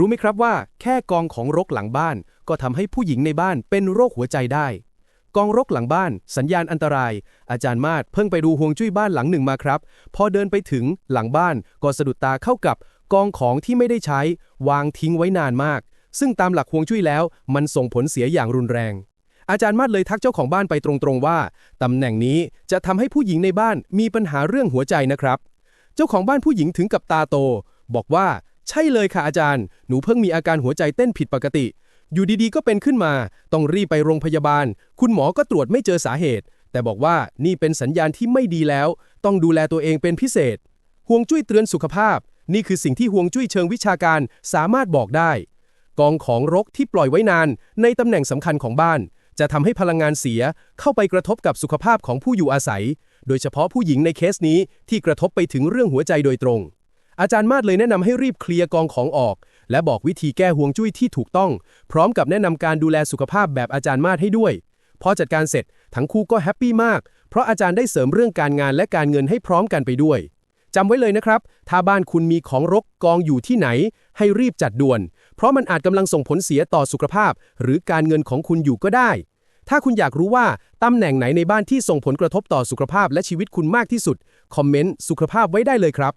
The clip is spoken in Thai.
รู้ไหมครับว่า แค่กองของรกหลังบ้าน ก็ทำให้ผู้หญิงในบ้านเป็นโรคหัวใจได้ กองรกหลังบ้าน สัญญาณอันตราย อาจารย์มาศเพิ่งไปดูฮวงจุ้ยบ้านหลังหนึ่งมาครับ พอเดินไปถึงหลังบ้านก็สะดุดตาเข้ากับกองของที่ไม่ได้ใช้ วางทิ้งไว้นานมาก ซึ่งตามหลักฮวงจุ้ยแล้ว มันส่งผลเสียอย่างรุนแรง อาจารย์มาศเลยทักเจ้าของบ้านไปตรงๆว่าตำแหน่งนี้จะทำให้ผู้หญิงในบ้านมีปัญหาเรื่องหัวใจนะครับ เจ้าของบ้านผู้หญิงถึงกับตาโต บอกว่า ใช่เลยค่ะอาจารย์ หนูเพิ่งมีอาการหัวใจเต้นผิดปกติ อยู่ดีๆ ก็เป็นขึ้นมา ต้องรีบไปโรงพยาบาล คุณหมอก็ตรวจไม่เจอสาเหตุ แต่บอกว่านี่เป็นสัญญาณที่ไม่ดีแล้ว ต้องดูแลตัวเองเป็นพิเศษ ห่วงจุ้ยเตือนสุขภาพ นี่คือสิ่งที่ห่วงจุ้ยเชิงวิชาการสามารถบอกได้ กองของรกที่ปล่อยไว้นาน ในตำแหน่งสำคัญของบ้าน จะทำให้พลังงานเสียเข้าไปกระทบกับสุขภาพของผู้อยู่อาศัย โดยเฉพาะผู้หญิงในเคสนี้ที่กระทบไปถึงเรื่องหัวใจโดยตรง อาจารย์มาศเลยแนะนำให้รีบเคลียร์กองของออก และบอกวิธีแก้ห่วงจุ้ยที่ถูกต้อง พร้อมกับแนะนำการดูแลสุขภาพแบบอาจารย์มาศให้ด้วย พอจัดการเสร็จทั้งคู่ก็แฮปปี้มาก เพราะอาจารย์ได้เสริมเรื่องการงานและการเงินให้พร้อมกันไปด้วยจำไว้เลยนะครับ ถ้าบ้านคุณมีของรกกองอยู่ที่ไหน ให้รีบจัดด่วน เพราะมันอาจกำลังส่งผลเสียต่อสุขภาพ หรือการเงินของคุณอยู่ก็ได้ ถ้าคุณอยากรู้ว่าตำแหน่งไหนในบ้านที่ส่งผลกระทบต่อสุขภาพและชีวิตคุณมากที่สุด คอมเมนต์สุขภาพไว้ได้เลยครับ